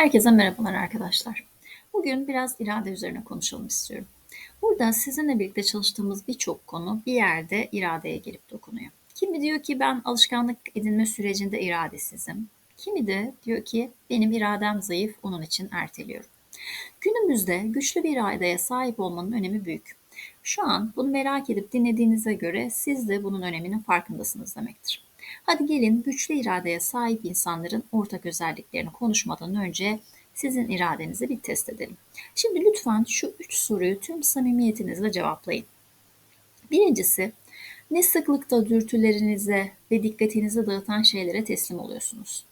Herkese merhabalar arkadaşlar. Bugün biraz irade üzerine konuşalım istiyorum. Burada sizinle birlikte çalıştığımız birçok konu bir yerde iradeye gelip dokunuyor. Kimi diyor ki ben alışkanlık edinme sürecinde iradesizim. Kimi de diyor ki benim iradem zayıf onun için erteliyorum. Günümüzde güçlü bir iradeye sahip olmanın önemi büyük. Şu an bunu merak edip dinlediğinize göre siz de bunun öneminin farkındasınız demektir. Hadi gelin güçlü iradeye sahip insanların ortak özelliklerini konuşmadan önce sizin iradenizi bir test edelim. Şimdi lütfen şu üç soruyu tüm samimiyetinizle cevaplayın. Birincisi, ne sıklıkta dürtülerinize ve dikkatinizi dağıtan şeylere teslim oluyorsunuz?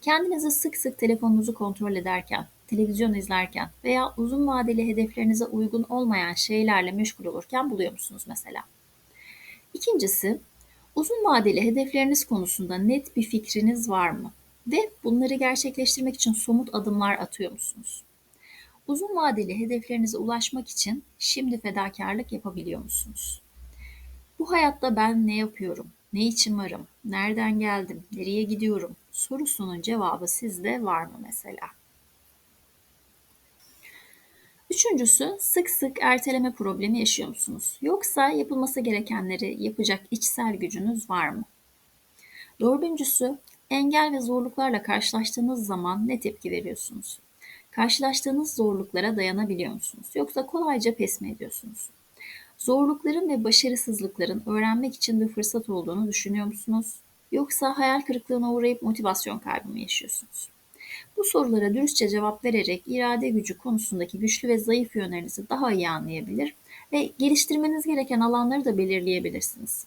Kendinizi sık sık telefonunuzu kontrol ederken, televizyon izlerken veya uzun vadeli hedeflerinize uygun olmayan şeylerle meşgul olurken buluyor musunuz mesela? İkincisi, uzun vadeli hedefleriniz konusunda net bir fikriniz var mı? Ve bunları gerçekleştirmek için somut adımlar atıyor musunuz? Uzun vadeli hedeflerinize ulaşmak için şimdi fedakarlık yapabiliyor musunuz? Bu hayatta ben ne yapıyorum? Ne için varım? Nereden geldim? Nereye gidiyorum? Sorusunun cevabı sizde var mı mesela? Üçüncüsü sık sık erteleme problemi yaşıyor musunuz? Yoksa yapılması gerekenleri yapacak içsel gücünüz var mı? Dördüncüsü engel ve zorluklarla karşılaştığınız zaman ne tepki veriyorsunuz? Karşılaştığınız zorluklara dayanabiliyor musunuz? Yoksa kolayca pes mi ediyorsunuz? Zorlukların ve başarısızlıkların öğrenmek için bir fırsat olduğunu düşünüyor musunuz? Yoksa hayal kırıklığına uğrayıp motivasyon kaybı mı yaşıyorsunuz? Bu sorulara dürüstçe cevap vererek irade gücü konusundaki güçlü ve zayıf yönlerinizi daha iyi anlayabilir ve geliştirmeniz gereken alanları da belirleyebilirsiniz.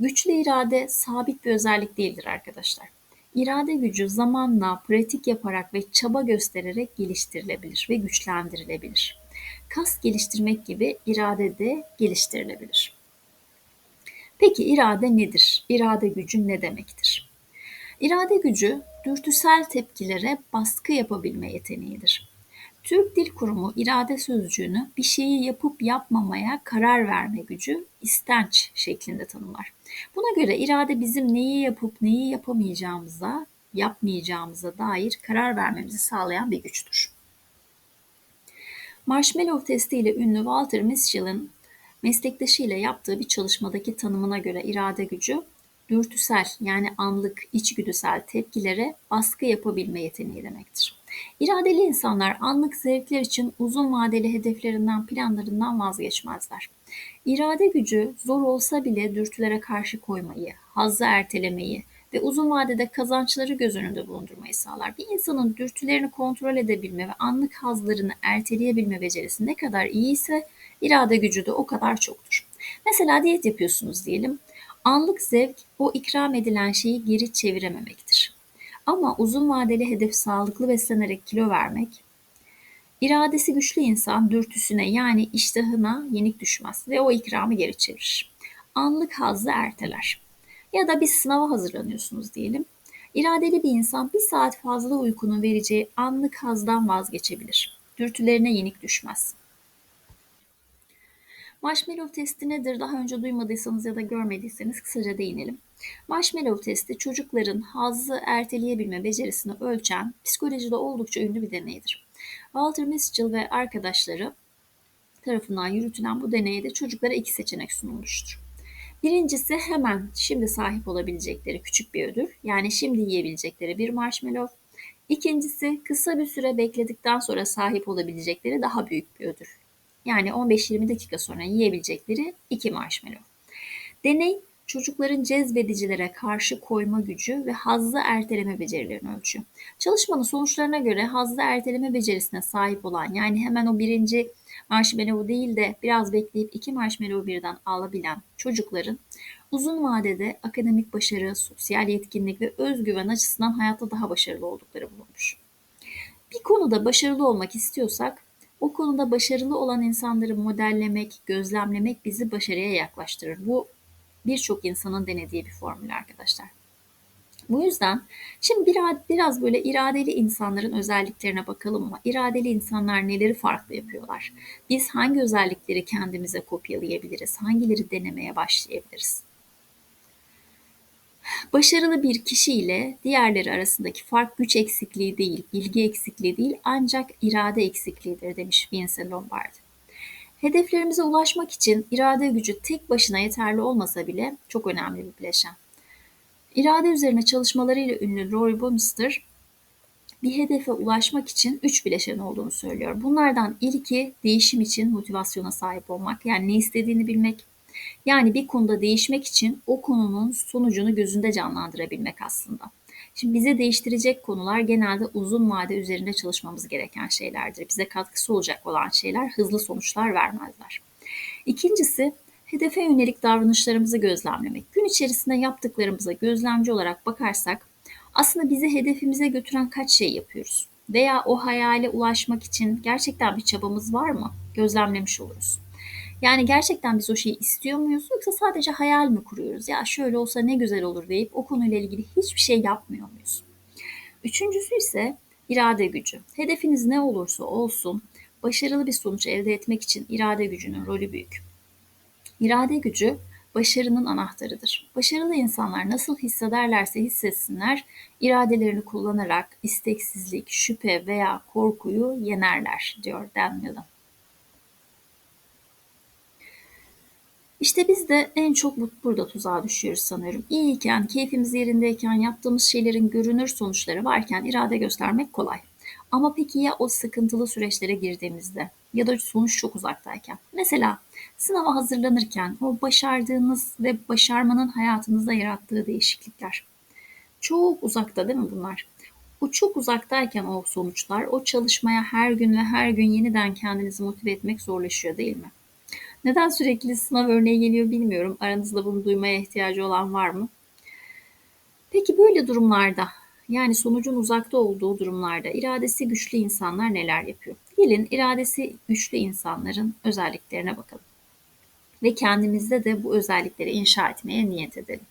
Güçlü irade sabit bir özellik değildir arkadaşlar. İrade gücü zamanla pratik yaparak ve çaba göstererek geliştirilebilir ve güçlendirilebilir. Kas geliştirmek gibi irade de geliştirilebilir. Peki irade nedir? İrade gücü ne demektir? İrade gücü dürtüsel tepkilere baskı yapabilme yeteneğidir. Türk Dil Kurumu irade sözcüğünü bir şeyi yapıp yapmamaya karar verme gücü istenç şeklinde tanımlar. Buna göre irade bizim neyi yapıp neyi yapamayacağımıza, yapmayacağımıza dair karar vermemizi sağlayan bir güçtür. Marshmallow testi ile ünlü Walter Mischel'in meslektaşıyla yaptığı bir çalışmadaki tanımına göre irade gücü dürtüsel yani anlık içgüdüsel tepkilere baskı yapabilme yeteneği demektir. İradeli insanlar anlık zevkler için uzun vadeli hedeflerinden, planlarından vazgeçmezler. İrade gücü zor olsa bile dürtülere karşı koymayı, hazzı ertelemeyi ve uzun vadede kazançları göz önünde bulundurmayı sağlar. Bir insanın dürtülerini kontrol edebilme ve anlık hazlarını erteleyebilme becerisi ne kadar iyi ise irade gücü de o kadar çoktur. Mesela diyet yapıyorsunuz diyelim. Anlık zevk o ikram edilen şeyi geri çevirememektir. Ama uzun vadeli hedef sağlıklı beslenerek kilo vermek, iradesi güçlü insan dürtüsüne yani iştahına yenik düşmez ve o ikramı geri çevirir. Anlık hazzı erteler. Ya da bir sınava hazırlanıyorsunuz diyelim. İradeli bir insan bir saat fazla uykunun vereceği anlık hazdan vazgeçebilir. Dürtülerine yenik düşmez. Marshmallow testi nedir? Daha önce duymadıysanız ya da görmediyseniz kısaca değinelim. Marshmallow testi çocukların hazzı erteleyebilme becerisini ölçen psikolojide oldukça ünlü bir deneydir. Walter Mischel ve arkadaşları tarafından yürütülen bu deneyde çocuklara iki seçenek sunulmuştur. Birincisi hemen şimdi sahip olabilecekleri küçük bir ödül, yani şimdi yiyebilecekleri bir marshmallow. İkincisi kısa bir süre bekledikten sonra sahip olabilecekleri daha büyük bir ödül, yani 15-20 dakika sonra yiyebilecekleri iki marshmallow. Deney çocukların cezbedicilere karşı koyma gücü ve hazzı erteleme becerilerini ölçüyor. Çalışmanın sonuçlarına göre hazzı erteleme becerisine sahip olan yani hemen o birinci marshmallow değil de biraz bekleyip iki marshmallow birden alabilen çocukların uzun vadede akademik başarı, sosyal yetkinlik ve özgüven açısından hayatta daha başarılı oldukları bulunmuş. Bir konuda başarılı olmak istiyorsak o konuda başarılı olan insanları modellemek, gözlemlemek bizi başarıya yaklaştırır. Bu birçok insanın denediği bir formül arkadaşlar. Bu yüzden şimdi biraz, biraz böyle iradeli insanların özelliklerine bakalım mı? İradeli insanlar neleri farklı yapıyorlar? Biz hangi özellikleri kendimize kopyalayabiliriz? Hangileri denemeye başlayabiliriz? Başarılı bir kişi ile diğerleri arasındaki fark güç eksikliği değil, bilgi eksikliği değil ancak irade eksikliğidir demiş Vince Lombardi. Hedeflerimize ulaşmak için irade gücü tek başına yeterli olmasa bile çok önemli bir bileşen. İrade üzerine çalışmalarıyla ünlü Roy Baumeister bir hedefe ulaşmak için üç bileşen olduğunu söylüyor. Bunlardan ilki değişim için motivasyona sahip olmak. Yani ne istediğini bilmek. Yani bir konuda değişmek için o konunun sonucunu gözünde canlandırabilmek aslında. Şimdi bize değiştirecek konular genelde uzun vade üzerinde çalışmamız gereken şeylerdir. Bize katkısı olacak olan şeyler hızlı sonuçlar vermezler. İkincisi hedefe yönelik davranışlarımızı gözlemlemek. Gün içerisinde yaptıklarımıza gözlemci olarak bakarsak aslında bizi hedefimize götüren kaç şey yapıyoruz? Veya o hayale ulaşmak için gerçekten bir çabamız var mı? Gözlemlemiş oluruz. Yani gerçekten biz o şeyi istiyor muyuz yoksa sadece hayal mi kuruyoruz? Ya şöyle olsa ne güzel olur deyip o konuyla ilgili hiçbir şey yapmıyor muyuz? Üçüncüsü ise irade gücü. Hedefiniz ne olursa olsun başarılı bir sonuç elde etmek için irade gücünün rolü büyük. İrade gücü başarının anahtarıdır. Başarılı insanlar nasıl hissederlerse hissetsinler, iradelerini kullanarak isteksizlik, şüphe veya korkuyu yenerler, diyor Dan Millon. İşte biz de en çok burada tuzağa düşüyoruz sanıyorum. İyiyken, keyfimiz yerindeyken, yaptığımız şeylerin görünür sonuçları varken irade göstermek kolay. Ama peki ya o sıkıntılı süreçlere girdiğimizde ya da sonuç çok uzaktayken? Mesela sınava hazırlanırken o başardığınız ve başarmanın hayatınızda yarattığı değişiklikler. Çok uzakta değil mi bunlar? O çok uzaktayken o sonuçlar, o çalışmaya her gün ve her gün yeniden kendinizi motive etmek zorlaşıyor değil mi? Neden sürekli sınav örneği geliyor bilmiyorum. Aranızda bunu duymaya ihtiyacı olan var mı? Peki böyle durumlarda yani sonucun uzakta olduğu durumlarda iradesi güçlü insanlar neler yapıyor? Gelin iradesi güçlü insanların özelliklerine bakalım. Ve kendimizde de bu özellikleri inşa etmeye niyet edelim.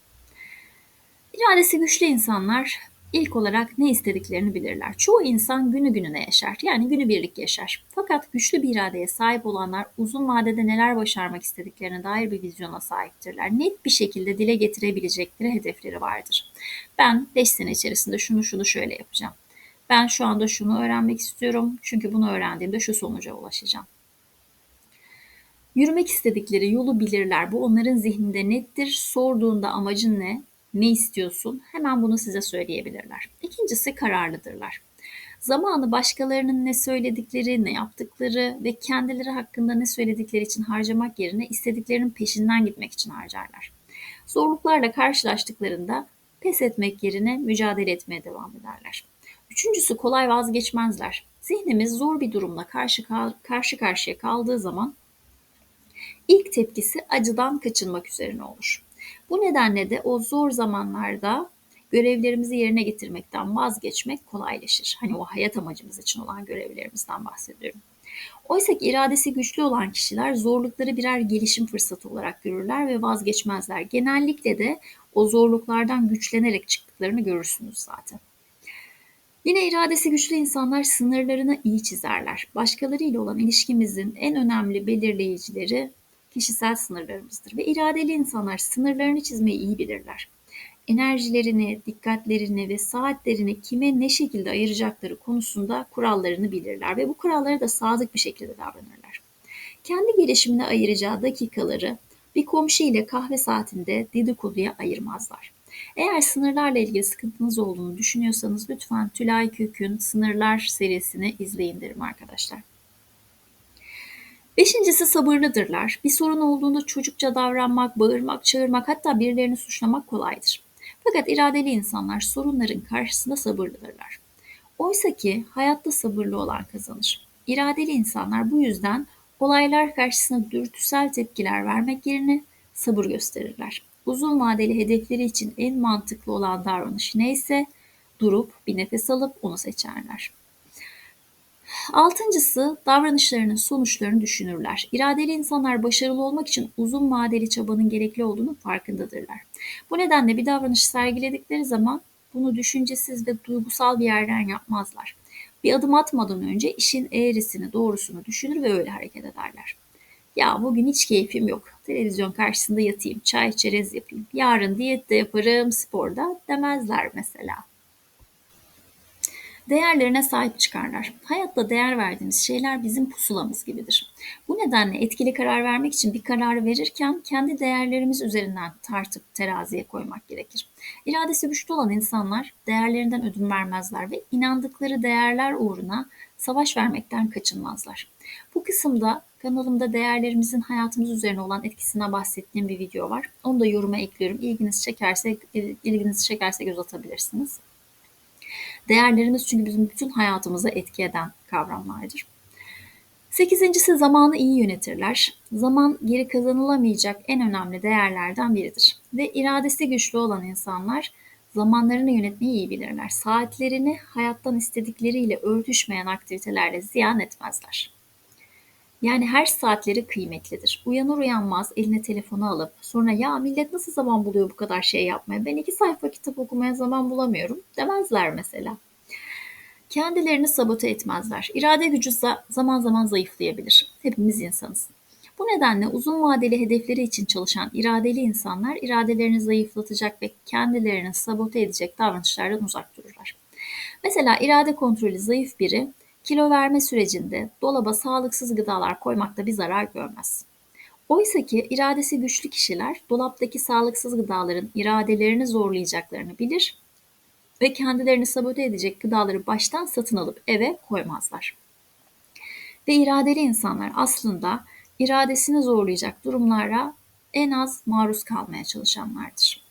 İradesi güçlü insanlar İlk olarak ne istediklerini bilirler. Çoğu insan günü gününe yaşar. Yani günü birlik yaşar. Fakat güçlü bir iradeye sahip olanlar uzun vadede neler başarmak istediklerine dair bir vizyona sahiptirler. Net bir şekilde dile getirebilecekleri hedefleri vardır. Ben 5 sene içerisinde şunu şunu şöyle yapacağım. Ben şu anda şunu öğrenmek istiyorum. Çünkü bunu öğrendiğimde şu sonuca ulaşacağım. Yürümek istedikleri yolu bilirler. Bu onların zihninde nettir. Sorduğunda amacın ne? Ne istiyorsun? Hemen bunu size söyleyebilirler. İkincisi kararlıdırlar. Zamanı başkalarının ne söyledikleri, ne yaptıkları ve kendileri hakkında ne söyledikleri için harcamak yerine istediklerinin peşinden gitmek için harcarlar. Zorluklarla karşılaştıklarında pes etmek yerine mücadele etmeye devam ederler. Üçüncüsü kolay vazgeçmezler. Zihnimiz zor bir durumla karşı, karşı karşıya kaldığı zaman ilk tepkisi acıdan kaçınmak üzerine olur. Bu nedenle de o zor zamanlarda görevlerimizi yerine getirmekten vazgeçmek kolaylaşır. Hani o hayat amacımız için olan görevlerimizden bahsediyorum. Oysa ki iradesi güçlü olan kişiler zorlukları birer gelişim fırsatı olarak görürler ve vazgeçmezler. Genellikle de o zorluklardan güçlenerek çıktıklarını görürsünüz zaten. Yine iradesi güçlü insanlar sınırlarını iyi çizerler. Başkalarıyla olan ilişkimizin en önemli belirleyicileri kişisel sınırlarımızdır ve iradeli insanlar sınırlarını çizmeyi iyi bilirler. Enerjilerini, dikkatlerini ve saatlerini kime ne şekilde ayıracakları konusunda kurallarını bilirler ve bu kurallara da sadık bir şekilde davranırlar. Kendi gelişimine ayıracağı dakikaları bir komşu ile kahve saatinde dedikoduya ayırmazlar. Eğer sınırlarla ilgili sıkıntınız olduğunu düşünüyorsanız lütfen Tülay Kök'ün Sınırlar serisini izleyin derim arkadaşlar. Beşincisi sabırlıdırlar. Bir sorun olduğunda çocukça davranmak, bağırmak, çağırmak hatta birilerini suçlamak kolaydır. Fakat iradeli insanlar sorunların karşısında sabırlıdırlar. Oysa ki hayatta sabırlı olan kazanır. İradeli insanlar bu yüzden olaylar karşısında dürtüsel tepkiler vermek yerine sabır gösterirler. Uzun vadeli hedefleri için en mantıklı olan davranış neyse durup bir nefes alıp onu seçerler. Altıncısı davranışlarının sonuçlarını düşünürler. İradeli insanlar başarılı olmak için uzun vadeli çabanın gerekli olduğunu farkındadırlar. Bu nedenle bir davranış sergiledikleri zaman bunu düşüncesiz ve duygusal bir yerden yapmazlar. Bir adım atmadan önce işin eğrisini, doğrusunu düşünür ve öyle hareket ederler. Ya bugün hiç keyfim yok. Televizyon karşısında yatayım, çay çerez yapayım. Yarın diyet de yaparım, sporda demezler mesela. Değerlerine sahip çıkarlar. Hayatta değer verdiğimiz şeyler bizim pusulamız gibidir. Bu nedenle etkili karar vermek için bir kararı verirken kendi değerlerimiz üzerinden tartıp teraziye koymak gerekir. İradesi güçlü olan insanlar değerlerinden ödün vermezler ve inandıkları değerler uğruna savaş vermekten kaçınmazlar. Bu kısımda kanalımda değerlerimizin hayatımız üzerine olan etkisine bahsettiğim bir video var. Onu da yoruma ekliyorum. İlginizi çekerse ilginizi çekerse göz atabilirsiniz. Değerlerimiz çünkü bizim bütün hayatımıza etki eden kavramlardır. Sekizincisi zamanı iyi yönetirler. Zaman geri kazanılamayacak en önemli değerlerden biridir. Ve iradesi güçlü olan insanlar zamanlarını yönetmeyi iyi bilirler. Saatlerini hayattan istedikleriyle örtüşmeyen aktivitelerle ziyan etmezler. Yani her saatleri kıymetlidir. Uyanır uyanmaz eline telefonu alıp sonra ya millet nasıl zaman buluyor bu kadar şey yapmaya? Ben iki sayfa kitap okumaya zaman bulamıyorum demezler mesela. Kendilerini sabote etmezler. İrade gücü zaman zaman zayıflayabilir. Hepimiz insanız. Bu nedenle uzun vadeli hedefleri için çalışan iradeli insanlar iradelerini zayıflatacak ve kendilerini sabote edecek davranışlardan uzak dururlar. Mesela irade kontrolü zayıf biri kilo verme sürecinde dolaba sağlıksız gıdalar koymakta bir zarar görmez. Oysa ki iradesi güçlü kişiler dolaptaki sağlıksız gıdaların iradelerini zorlayacaklarını bilir ve kendilerini sabote edecek gıdaları baştan satın alıp eve koymazlar. Ve iradeli insanlar aslında iradesini zorlayacak durumlara en az maruz kalmaya çalışanlardır.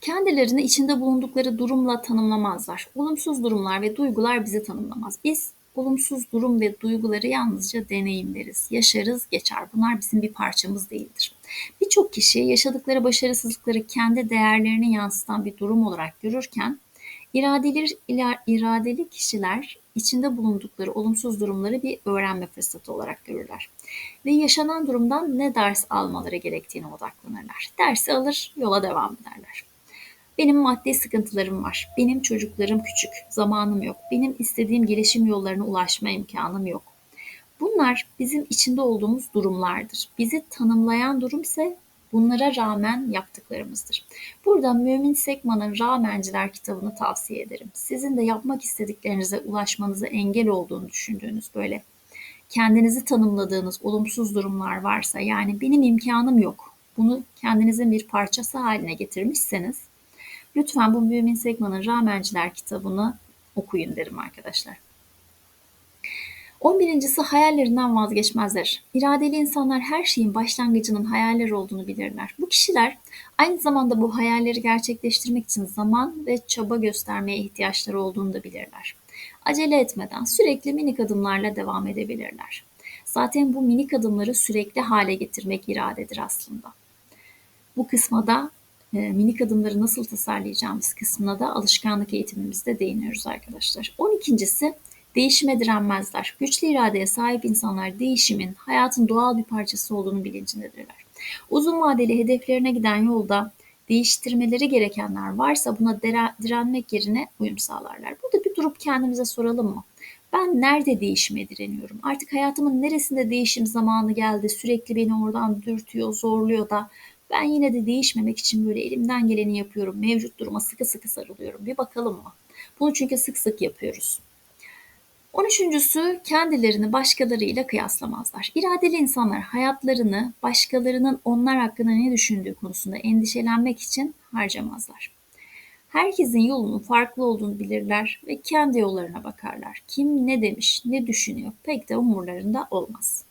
Kendilerini içinde bulundukları durumla tanımlamazlar. Olumsuz durumlar ve duygular bizi tanımlamaz. Biz olumsuz durum ve duyguları yalnızca deneyimleriz, yaşarız, geçer. Bunlar bizim bir parçamız değildir. Birçok kişi yaşadıkları başarısızlıkları kendi değerlerini yansıtan bir durum olarak görürken, iradeli, iradeli kişiler içinde bulundukları olumsuz durumları bir öğrenme fırsatı olarak görürler. Ve yaşanan durumdan ne ders almaları gerektiğine odaklanırlar. Dersi alır, yola devam ederler. Benim maddi sıkıntılarım var. Benim çocuklarım küçük. Zamanım yok. Benim istediğim gelişim yollarına ulaşma imkanım yok. Bunlar bizim içinde olduğumuz durumlardır. Bizi tanımlayan durum ise bunlara rağmen yaptıklarımızdır. Burada Mümin Sekman'ın Rağmenciler kitabını tavsiye ederim. Sizin de yapmak istediklerinize ulaşmanıza engel olduğunu düşündüğünüz böyle kendinizi tanımladığınız olumsuz durumlar varsa yani benim imkanım yok. Bunu kendinizin bir parçası haline getirmişseniz Lütfen bu Mümin Segman'ın Rağmenciler kitabını okuyun derim arkadaşlar. 11.si hayallerinden vazgeçmezler. İradeli insanlar her şeyin başlangıcının hayaller olduğunu bilirler. Bu kişiler aynı zamanda bu hayalleri gerçekleştirmek için zaman ve çaba göstermeye ihtiyaçları olduğunu da bilirler. Acele etmeden sürekli minik adımlarla devam edebilirler. Zaten bu minik adımları sürekli hale getirmek iradedir aslında. Bu kısma da e, minik adımları nasıl tasarlayacağımız kısmına da alışkanlık eğitimimizde değiniyoruz arkadaşlar. 12.si değişime direnmezler. Güçlü iradeye sahip insanlar değişimin hayatın doğal bir parçası olduğunu bilincindedirler. Uzun vadeli hedeflerine giden yolda değiştirmeleri gerekenler varsa buna direnmek yerine uyum sağlarlar. Burada bir durup kendimize soralım mı? Ben nerede değişime direniyorum? Artık hayatımın neresinde değişim zamanı geldi? Sürekli beni oradan dürtüyor, zorluyor da ben yine de değişmemek için böyle elimden geleni yapıyorum. Mevcut duruma sıkı sıkı sarılıyorum. Bir bakalım mı? Bunu çünkü sık sık yapıyoruz. 13.sü kendilerini başkalarıyla kıyaslamazlar. İradeli insanlar hayatlarını başkalarının onlar hakkında ne düşündüğü konusunda endişelenmek için harcamazlar. Herkesin yolunun farklı olduğunu bilirler ve kendi yollarına bakarlar. Kim ne demiş, ne düşünüyor pek de umurlarında olmaz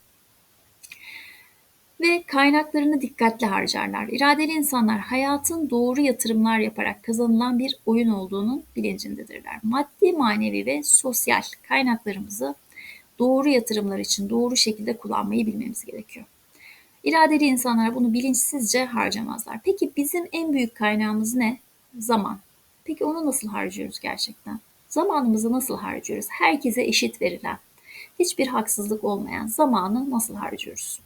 ve kaynaklarını dikkatli harcarlar. İradeli insanlar hayatın doğru yatırımlar yaparak kazanılan bir oyun olduğunun bilincindedirler. Maddi, manevi ve sosyal kaynaklarımızı doğru yatırımlar için doğru şekilde kullanmayı bilmemiz gerekiyor. İradeli insanlar bunu bilinçsizce harcamazlar. Peki bizim en büyük kaynağımız ne? Zaman. Peki onu nasıl harcıyoruz gerçekten? Zamanımızı nasıl harcıyoruz? Herkese eşit verilen, hiçbir haksızlık olmayan zamanı nasıl harcıyoruz?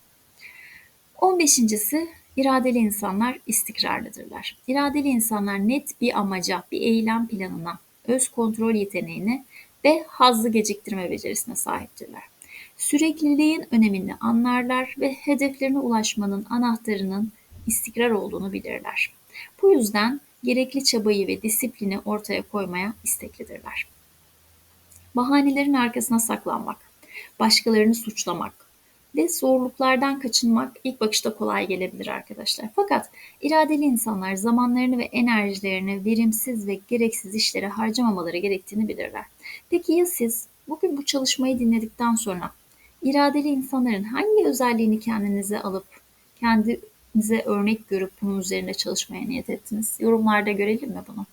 15.si iradeli insanlar istikrarlıdırlar. İradeli insanlar net bir amaca, bir eylem planına, öz kontrol yeteneğine ve hazzı geciktirme becerisine sahiptirler. Sürekliliğin önemini anlarlar ve hedeflerine ulaşmanın anahtarının istikrar olduğunu bilirler. Bu yüzden gerekli çabayı ve disiplini ortaya koymaya isteklidirler. Bahanelerin arkasına saklanmak, başkalarını suçlamak ve zorluklardan kaçınmak ilk bakışta kolay gelebilir arkadaşlar. Fakat iradeli insanlar zamanlarını ve enerjilerini verimsiz ve gereksiz işlere harcamamaları gerektiğini bilirler. Peki ya siz bugün bu çalışmayı dinledikten sonra iradeli insanların hangi özelliğini kendinize alıp kendinize örnek görüp bunun üzerinde çalışmaya niyet ettiniz? Yorumlarda görelim mi bunu?